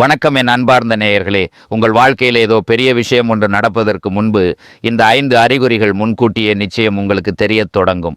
வணக்கம் என் அன்பார்ந்த நேயர்களே. உங்கள் வாழ்க்கையில் ஏதோ பெரிய விஷயம் ஒன்று நடப்பதற்கு முன்பு இந்த ஐந்து அறிகுறிகள் முன்கூட்டியே நிச்சயம் உங்களுக்கு தெரியத் தொடங்கும்.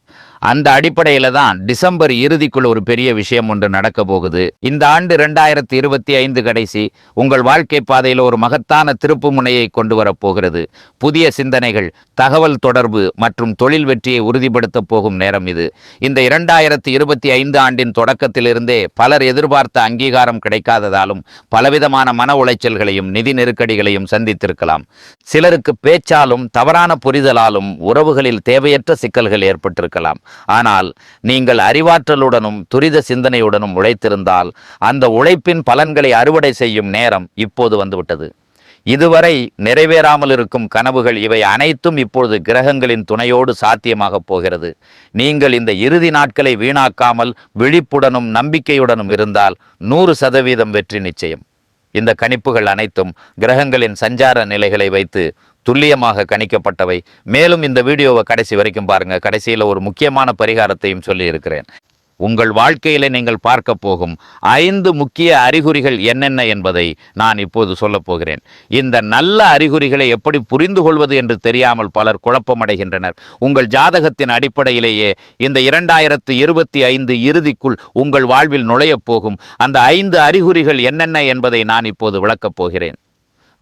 அந்த அடிப்படையில தான் டிசம்பர் இறுதிக்குள் ஒரு பெரிய விஷயம் ஒன்று நடக்க போகுது. இந்த ஆண்டு ரெண்டாயிரத்தி இருபத்தி ஐந்து கடைசி உங்கள் வாழ்க்கை பாதையில் ஒரு மகத்தான திருப்பு முனையை கொண்டு வரப் போகிறது. புதிய சிந்தனைகள் தகவல் தொடர்பு மற்றும் தொழில் வெற்றியை உறுதிப்படுத்தப் போகும் நேரம் இது. இந்த இரண்டாயிரத்தி இருபத்தி ஐந்து ஆண்டின் தொடக்கத்திலிருந்தே பலர் எதிர்பார்த்த அங்கீகாரம் கிடைக்காததாலும் பலவிதமான மன உளைச்சல்களையும் நிதி நெருக்கடிகளையும் சந்தித்திருக்கலாம். சிலருக்கு பேச்சாலும் தவறான புரிதலாலும் உறவுகளில் தேவையற்ற சிக்கல்கள் ஏற்பட்டிருக்கலாம். ஆனால் நீங்கள் அறிவாற்றலுடனும் துரித சிந்தனையுடனும் உழைத்திருந்தால் அந்த உழைப்பின் பலன்களை அறுவடை செய்யும் நேரம் இப்போது வந்துவிட்டது. இதுவரை நிறைவேறாமல் இருக்கும் கனவுகள் இவை அனைத்தும் இப்பொழுது கிரகங்களின் துணையோடு சாத்தியமாகப் போகிறது. நீங்கள் இந்த இறுதி நாட்களை வீணாக்காமல் விழிப்புடனும் நம்பிக்கையுடனும் இருந்தால் நூறு சதவீதம் வெற்றி நிச்சயம். இந்த கணிப்புகள் அனைத்தும் கிரகங்களின் சஞ்சார நிலைகளை வைத்து துல்லியமாக கணிக்கப்பட்டவை. மேலும் இந்த வீடியோவை கடைசி வரைக்கும் பாருங்க. கடைசியில் ஒரு முக்கியமான பரிகாரத்தையும் சொல்லி இருக்கிறேன் உங்கள் வாழ்க்கையில நீங்கள் பார்க்க போகும் ஐந்து முக்கிய அறிகுறிகள் என்னென்ன என்பதை நான் இப்போது சொல்லப் போகிறேன். இந்த நல்ல அறிகுறிகளை எப்படி புரிந்து கொள்வது என்று தெரியாமல் பலர் குழப்பமடைகின்றனர். உங்கள் ஜாதகத்தின் அடிப்படையிலேயே இந்த இரண்டாயிரத்து இருபத்தி ஐந்து இறுதிக்குள் உங்கள் வாழ்வில் நுழையப் போகும். அந்த ஐந்து அறிகுறிகள் என்னென்ன என்பதை நான் இப்போது விளக்கப் போகிறேன்.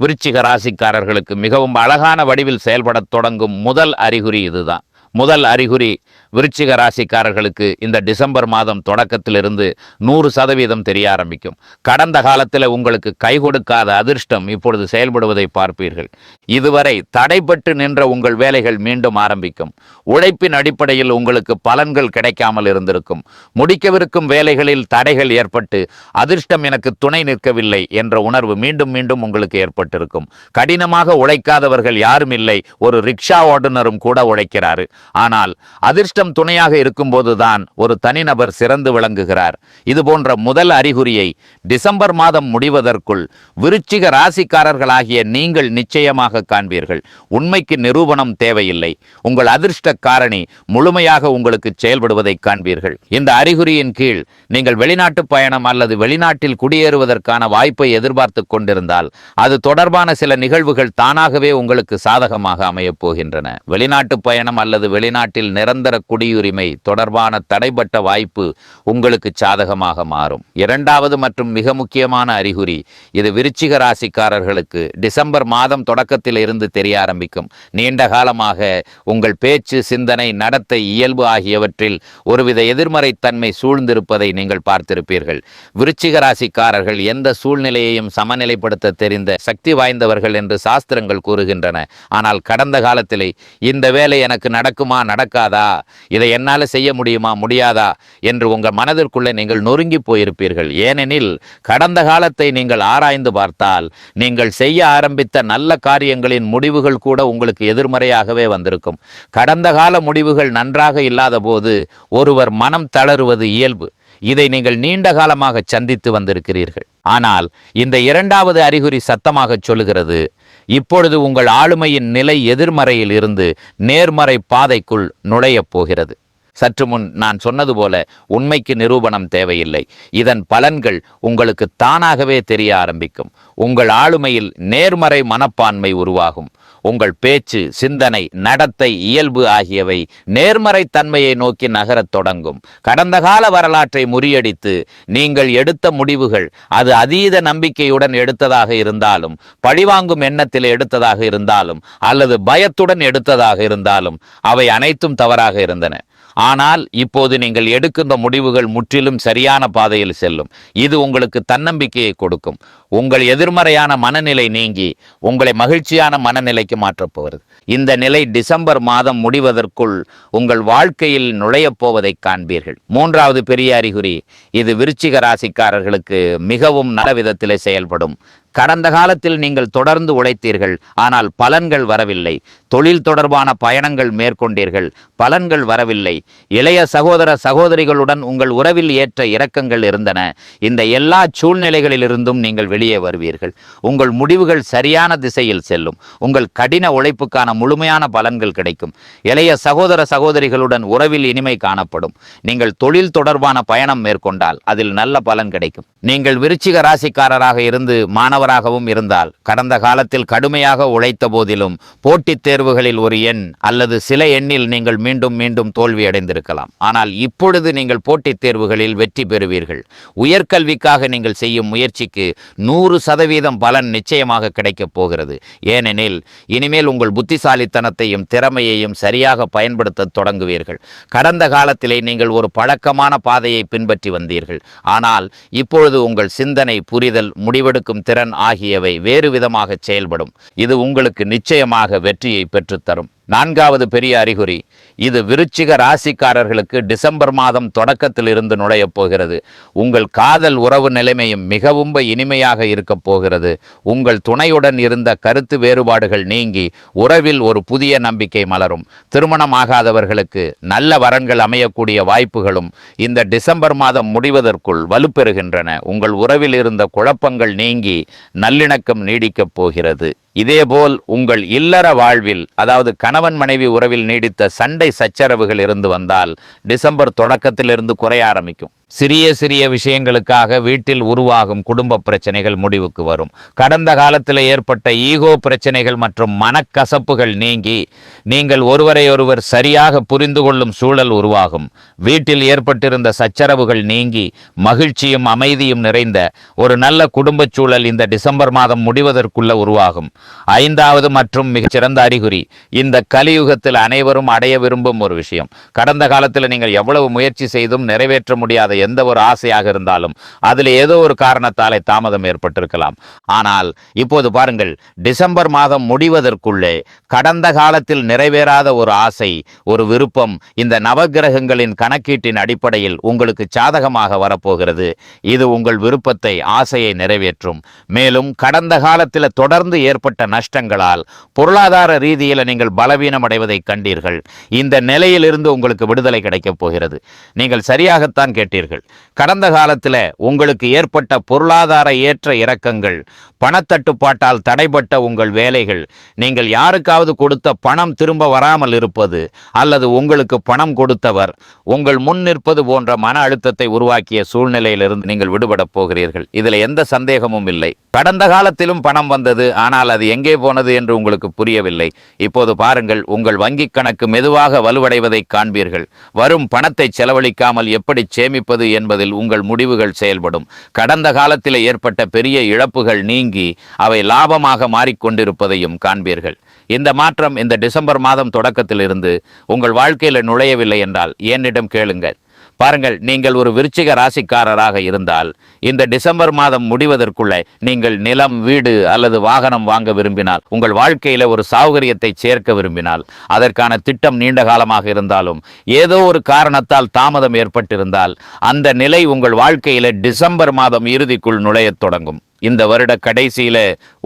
விருச்சிக ராசிக்காரர்களுக்கு மிகவும் அழகான வடிவில் செயல்படத் தொடங்கும் முதல் அறிகுறி இதுதான். முதல் அறிகுறி விருச்சிக ராசிக்காரர்களுக்கு இந்த டிசம்பர் மாதம் தொடக்கத்திலிருந்து நூறு சதவீதம் தெரிய ஆரம்பிக்கும். கடந்த காலத்தில் உங்களுக்கு கை கொடுக்காத அதிர்ஷ்டம் இப்பொழுது செயல்படுவதை பார்ப்பீர்கள். இதுவரை தடைப்பட்டு நின்ற உங்கள் வேலைகள் மீண்டும் ஆரம்பிக்கும். உழைப்பின் அடிப்படையில் உங்களுக்கு பலன்கள் கிடைக்காமல் இருந்திருக்கும். முடிக்கவிருக்கும் வேலைகளில் தடைகள் ஏற்பட்டு அதிர்ஷ்டம் எனக்கு துணை நிற்கவில்லை என்ற உணர்வு மீண்டும் மீண்டும் உங்களுக்கு ஏற்பட்டிருக்கும். கடினமாக உழைக்காதவர்கள் யாரும் இல்லை. ஒரு ரிக்ஷா ஓட்டுநரும் கூட உழைக்கிறாரு. ஆனால் அதிர்ஷ்ட வெளிச்சம் துணையாக இருக்கும்போதுதான் ஒரு தனிநபர் சிறந்து விளங்குகிறார். இது போன்ற முதல் அறிகுறியை டிசம்பர் மாதம் முடிவதற்குள் விருச்சிக ராசிக்காரர்களாகிய நீங்கள் நிச்சயமாக காண்பீர்கள். உண்மைக்கு நிரூபணம் தேவையில்லை. உங்கள் அதிர்ஷ்ட காரணி முழுமையாக உங்களுக்கு செயல்படுவதை காண்பீர்கள். இந்த அறிகுறியின் கீழ் நீங்கள் வெளிநாட்டு பயணம் அல்லது வெளிநாட்டில் குடியேறுவதற்கான வாய்ப்பை எதிர்பார்த்து கொண்டிருந்தால் அது தொடர்பான சில நிகழ்வுகள் தானாகவே உங்களுக்கு சாதகமாக அமையப் போகின்றன. வெளிநாட்டு பயணம் அல்லது வெளிநாட்டில் நிரந்தர குடியுரிமை தொடர்பான தடைப்பட்ட வாய்ப்பு உங்களுக்கு சாதகமாக மாறும். இரண்டாவது மற்றும் மிக முக்கியமான அறிகுறி இது விருச்சிக ராசிக்காரர்களுக்கு டிசம்பர் மாதம் தொடக்கத்தில் இருந்து தெரிய ஆரம்பிக்கும். நீண்ட காலமாக உங்கள் பேச்சு சிந்தனை நடத்தை இயல்பு ஆகியவற்றில் ஒருவித எதிர்மறைத்தன்மை சூழ்ந்திருப்பதை நீங்கள் பார்த்திருப்பீர்கள். விருச்சிக ராசிக்காரர்கள் எந்த சூழ்நிலையையும் சமநிலைப்படுத்த தெரிந்த சக்தி வாய்ந்தவர்கள் என்று சாஸ்திரங்கள் கூறுகின்றன. ஆனால் கடந்த காலத்திலே இந்த வேலை எனக்கு நடக்குமா நடக்காதா? இதை என்னால் செய்ய முடியுமா முடியாதா என்று உங்கள் மனதிற்குள்ளே நீங்கள் நொறுங்கி போயிருப்பீர்கள். ஏனெனில் கடந்த காலத்தை நீங்கள் ஆராய்ந்து பார்த்தால் நீங்கள் செய்ய ஆரம்பித்த நல்ல காரியங்களின் முடிவுகள் கூட உங்களுக்கு எதிர்மறையாகவே வந்திருக்கும். கடந்த கால முடிவுகள் நன்றாக இல்லாத போது ஒருவர் மனம் தளருவது இயல்பு. இதை நீங்கள் நீண்ட காலமாக சந்தித்து வந்திருக்கிறீர்கள். ஆனால் இந்த இரண்டாவது அறிகுறி சத்தமாக சொல்லுகிறது இப்பொழுது உங்கள் ஆளுமையின் நிலை எதிர்மறையில் இருந்து நேர்மறை பாதைக்குள் நுழையப் போகிறது. சற்று முன் நான் சொன்னது போல உண்மைக்கு நிரூபணம் தேவையில்லை. இதன் பலன்கள் உங்களுக்கு தானாகவே தெரிய ஆரம்பிக்கும். உங்கள் ஆளுமையில் நேர்மறை மனப்பான்மை உருவாகும். உங்கள் பேச்சு சிந்தனை நடத்தை இயல்பு ஆகியவை நேர்மறை தன்மையை நோக்கி நகரத் தொடங்கும். கடந்த கால வரலாற்றை முறியடித்து நீங்கள் எடுத்த முடிவுகள் அது அதீத நம்பிக்கையுடன் எடுத்ததாக இருந்தாலும் பழிவாங்கும் எண்ணத்தில் எடுத்ததாக இருந்தாலும் அல்லது பயத்துடன் எடுத்ததாக இருந்தாலும் அவை அனைத்தும் தவறாக இருந்தன. ஆனால் இப்போது நீங்கள் எடுக்கின்ற முடிவுகள் முற்றிலும் சரியான பாதையில் செல்லும். இது உங்களுக்கு தன்னம்பிக்கையை கொடுக்கும். உங்கள் எதிர்மறையான மனநிலை நீங்கி உங்களை மகிழ்ச்சியான மனநிலைக்கு மாற்றப் போகிறது. இந்த நிலை டிசம்பர் மாதம் முடிவதற்குள் உங்கள் வாழ்க்கையில் நுழையப் போவதை காண்பீர்கள். மூன்றாவது பெரிய அறிகுறி இது விருச்சிக ராசிக்காரர்களுக்கு மிகவும் நல்ல விதத்திலே செயல்படும். கடந்த காலத்தில் நீங்கள் தொடர்ந்து உழைத்தீர்கள் ஆனால் பலன்கள் வரவில்லை. தொழில் தொடர்பான பயணங்கள் மேற்கொண்டீர்கள் பலன்கள் வரவில்லை. இளைய சகோதர சகோதரிகளுடன் உங்கள் உறவில் ஏற்ற இறக்கங்கள் இருந்தன. இந்த எல்லா சூழ்நிலைகளிலிருந்தும் நீங்கள் வெளியே வருவீர்கள். உங்கள் முடிவுகள் சரியான திசையில் செல்லும். உங்கள் கடின உழைப்புக்கான முழுமையான பலன்கள் கிடைக்கும். இளைய சகோதர சகோதரிகளுடன் உறவில் இனிமை காணப்படும். நீங்கள் தொழில் தொடர்பான பயணம் மேற்கொண்டால் அதில் நல்ல பலன் கிடைக்கும். நீங்கள் விருச்சிக ராசிக்காரராக இருந்து மாணவ மாணவராகவும் இருந்தால் கடந்த காலத்தில் கடுமையாக உழைத்த போதிலும் போட்டித் தேர்வுகளில் ஒரு எண் அல்லது சில எண்ணில் நீங்கள் மீண்டும் மீண்டும் தோல்வி அடைந்திருக்கலாம். ஆனால் இப்பொழுது நீங்கள் போட்டித் தேர்வுகளில் வெற்றி பெறுவீர்கள். உயர்கல்விக்காக நீங்கள் செய்யும் முயற்சிக்கு நூறு சதவீதம் பலன் நிச்சயமாக கிடைக்கப் போகிறது. ஏனெனில் இனிமேல் உங்கள் புத்திசாலித்தனத்தையும் திறமையையும் சரியாக பயன்படுத்த தொடங்குவீர்கள். கடந்த காலத்திலே நீங்கள் ஒரு பழக்கமான பாதையை பின்பற்றி வந்தீர்கள். ஆனால் இப்பொழுது உங்கள் சிந்தனை புரிதல் முடிவெடுக்கும் திறன் ஆகியவை வேறு விதமாக செயல்படும். இது உங்களுக்கு நிச்சயமாக வெற்றியை பெற்றுத்தரும். நான்காவது பெரிய அறிகுறி இது விருச்சிக ராசிக்காரர்களுக்கு டிசம்பர் மாதம் தொடக்கத்தில் இருந்து நுழையப் போகிறது. உங்கள் காதல் உறவு நிலைமையும் மிகவும் இனிமையாக இருக்கப் போகிறது. உங்கள் துணையுடன் இருந்த கருத்து வேறுபாடுகள் நீங்கி உறவில் ஒரு புதிய நம்பிக்கை மலரும். திருமணமாகாதவர்களுக்கு நல்ல வரன்கள் அமையக்கூடிய வாய்ப்புகளும் இந்த டிசம்பர் மாதம் முடிவதற்குள் வலுப்பெறுகின்றன. உங்கள் உறவில் இருந்த குழப்பங்கள் நீங்கி நல்லிணக்கம் நீடிக்கப் போகிறது. இதேபோல் உங்கள் இல்லற வாழ்வில் அதாவது கணவன் மனைவி உறவில் நீடித்த சண்டை சச்சரவுகள் இருந்து வந்தால் டிசம்பர் தொடக்கத்திலிருந்து குறைய ஆரம்பிக்கும். சிறிய சிறிய விஷயங்களுக்காக வீட்டில் உருவாகும் குடும்ப பிரச்சனைகள் முடிவுக்கு வரும். கடந்த காலத்தில் ஏற்பட்ட ஈகோ பிரச்சனைகள் மற்றும் மனக்கசப்புகள் நீங்கி நீங்கள் ஒருவரையொருவர் சரியாக புரிந்து கொள்ளும் சூழல் உருவாகும். வீட்டில் ஏற்பட்டிருந்த சச்சரவுகள் நீங்கி மகிழ்ச்சியும் அமைதியும் நிறைந்த ஒரு நல்ல குடும்பச் சூழல் இந்த டிசம்பர் மாதம் முடிவதற்குள்ள உருவாகும். ஐந்தாவது மற்றும் மிகச்சிறந்த அறிகுறி இந்த கலியுகத்தில் அனைவரும் அடைய விரும்பும் ஒரு விஷயம். கடந்த காலத்தில் நீங்கள் எவ்வளவு முயற்சி செய்தும் நிறைவேற்ற முடியாத எந்த ஒரு ஆசையாக இருந்தாலும் அதில் ஏதோ ஒரு காரணத்தாலே தாமதம் ஏற்பட்டிருக்கலாம். ஆனால் இப்போது பாருங்கள் டிசம்பர் மாதம் முடிவதற்குள்ளே கடந்த காலத்தில் நிறைவேறாத ஒரு ஆசை ஒரு விருப்பம் இந்த நவகிரகங்களின் கணக்கீட்டின் அடிப்படையில் உங்களுக்கு சாதகமாக வரப்போகிறது. இது உங்கள் விருப்பத்தை ஆசையை நிறைவேற்றும். மேலும் கடந்த காலத்தில் தொடர்ந்து ஏற்பட்ட நஷ்டங்களால் பொருளாதார ரீதியில் நீங்கள் பலவீனம் அடைவதை கண்டீர்கள். இந்த நிலையிலிருந்து உங்களுக்கு விடுதலை கிடைக்கப் போகிறது. நீங்கள் சரியாகத்தான் கேட்டீர்கள். கடந்த காலத்தில் உங்களுக்கு ஏற்பட்ட பொருளாதார ஏற்ற இறக்கங்கள் பணத்தட்டுப்பாட்டால் தடைபட்ட உங்கள் வேலைகள். நீங்கள் யாருக்காவது கொடுத்த பணம் திரும்ப வராமல் இருப்பது அல்லது உங்களுக்கு பணம் கொடுத்தவர். உங்கள் முன் நிற்பது போன்ற மன அழுத்தத்தை உருவாக்கிய சூழ்நிலையிலிருந்து நீங்கள் விடுபடப் போகிறீர்கள். இதில் எந்த சந்தேகமும் இல்லை. கடந்த காலத்திலும் பணம் வந்தது ஆனால் அது எங்கே போனது என்று உங்களுக்கு புரியவில்லை. இப்போது பாருங்கள் உங்கள் வங்கிக் கணக்கு மெதுவாக வலுவடைவதை காண்பீர்கள். வரும் பணத்தை செலவழிக்காமல் எப்படி சேமிப்பது என்பதில் உங்கள் முடிவுகள் செயல்படும். கடந்த காலத்தில் ஏற்பட்ட பெரிய இழப்புகள் நீங்கி அவை லாபமாக மாறிக்கொண்டிருப்பதையும் காண்பீர்கள். இந்த மாற்றம் இந்த டிசம்பர் மாதம் தொடக்கத்திலிருந்து உங்கள் வாழ்க்கையில் நுழையவில்லை என்றால் என்னிடம் கேளுங்கள். பாருங்கள் நீங்கள் ஒரு விருச்சிக ராசிக்காரராக இருந்தால் இந்த டிசம்பர் மாதம் முடிவதற்குள்ளே நீங்கள் நிலம் வீடு அல்லது வாகனம் வாங்க விரும்பினால் உங்கள் வாழ்க்கையில ஒரு சௌகரியத்தை சேர்க்க விரும்பினால் அதற்கான திட்டம் நீண்ட காலமாக இருந்தாலும் ஏதோ ஒரு காரணத்தால் தாமதம் ஏற்பட்டிருந்தால் அந்த நிலை உங்கள் வாழ்க்கையில் டிசம்பர் மாதம் இறுதிக்குள் நுழையத் தொடங்கும். இந்த வருட கடைசியில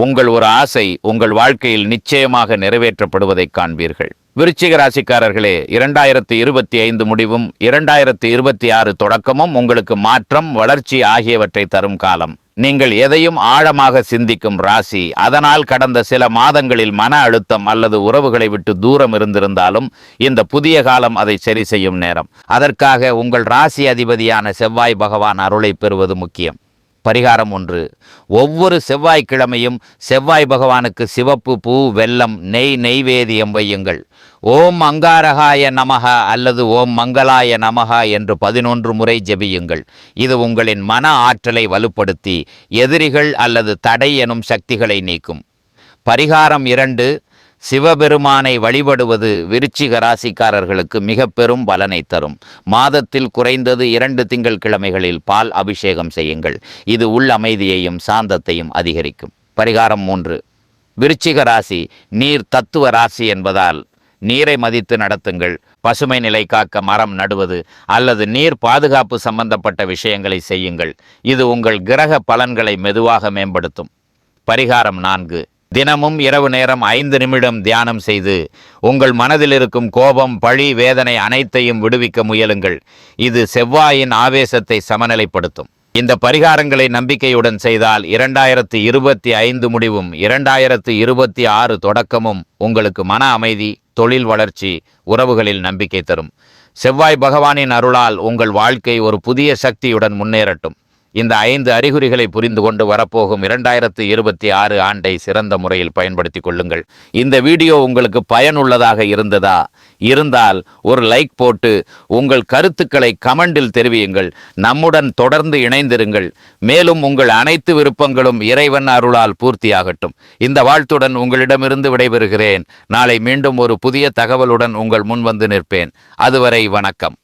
உங்கள் ஒரு ஆசை உங்கள் வாழ்க்கையில் நிச்சயமாக நிறைவேற்றப்படுவதை காண்பீர்கள். விருச்சிக ராசிக்காரர்களே இரண்டாயிரத்தி இருபத்தி ஐந்து முடிவும் இரண்டாயிரத்தி இருபத்தி ஆறு தொடக்கமும் உங்களுக்கு மாற்றம் வளர்ச்சி ஆகியவற்றை தரும் காலம். நீங்கள் எதையும் ஆழமாக சிந்திக்கும் ராசி அதனால் கடந்த சில மாதங்களில் மன அழுத்தம் அல்லது உறவுகளை விட்டு தூரம் இருந்திருந்தாலும் இந்த புதிய காலம் அதை சரி செய்யும் நேரம். அதற்காக உங்கள் ராசி அதிபதியான செவ்வாய் பகவான் அருளை பெறுவது முக்கியம். பரிகாரம் ஒன்று. ஒவ்வொரு செவ்வாய்க்கிழமையும் செவ்வாய் பகவானுக்கு சிவப்பு பூ வெல்லம் நெய் நெய்வேதியம் வையுங்கள். ஓம் அங்காரகாய நமக அல்லது ஓம் மங்களாய நமக என்று பதினொன்று முறை ஜெபியுங்கள். இது உங்களின் மன ஆற்றலை வலுப்படுத்தி எதிரிகள் அல்லது தடை எனும் சக்திகளை நீக்கும். பரிகாரம் இரண்டு சிவபெருமானை வழிபடுவது விருச்சிக ராசிக்காரர்களுக்கு மிக பெரும் பலனை தரும். மாதத்தில் குறைந்தது இரண்டு திங்கள் கிழமைகளில் பால் அபிஷேகம் செய்யுங்கள். இது உள் அமைதியையும் சாந்தத்தையும் அதிகரிக்கும். பரிகாரம் மூன்று. விருச்சிக ராசி நீர் தத்துவ ராசி என்பதால் நீரை மதித்து நடத்துங்கள். பசுமை நிலை காக்க மரம் நடுவது அல்லது நீர் பாதுகாப்பு சம்பந்தப்பட்ட விஷயங்களை செய்யுங்கள். இது உங்கள் கிரக பலன்களை மெதுவாக மேம்படுத்தும். பரிகாரம் நான்கு. தினமும் இரவு நேரம் ஐந்து நிமிடம் தியானம் செய்து உங்கள் மனதில் இருக்கும் கோபம் பழி வேதனை அனைத்தையும் விடுவிக்க முயலுங்கள். இது செவ்வாயின் ஆவேசத்தை சமநிலைப்படுத்தும். இந்த பரிகாரங்களை நம்பிக்கையுடன் செய்தால் இரண்டாயிரத்து இருபத்தி ஐந்து முடிவும் இரண்டாயிரத்து இருபத்தி ஆறு தொடக்கமும் உங்களுக்கு மன அமைதி தொழில் வளர்ச்சி உறவுகளில் நம்பிக்கை தரும். செவ்வாய் பகவானின் அருளால் உங்கள் வாழ்க்கை ஒரு புதிய சக்தியுடன் முன்னேறட்டும். இந்த ஐந்து அறிகுறிகளை புரிந்து கொண்டு வரப்போகும் இரண்டாயிரத்து இருபத்தி ஆறு ஆண்டை சிறந்த முறையில் பயன்படுத்திக் கொள்ளுங்கள். இந்த வீடியோ உங்களுக்கு பயனுள்ளதாக இருந்ததா? இருந்தால் ஒரு லைக் போட்டு உங்கள் கருத்துக்களை கமெண்டில் தெரிவியுங்கள். நம்முடன் தொடர்ந்து இணைந்திருங்கள். மேலும் உங்கள் அனைத்து விருப்பங்களும் இறைவன் அருளால் பூர்த்தியாகட்டும். இந்த வாழ்த்துடன் உங்களிடமிருந்து விடைபெறுகிறேன். நாளை மீண்டும் ஒரு புதிய தகவலுடன் உங்கள் முன் வந்து நிற்பேன். அதுவரை வணக்கம்.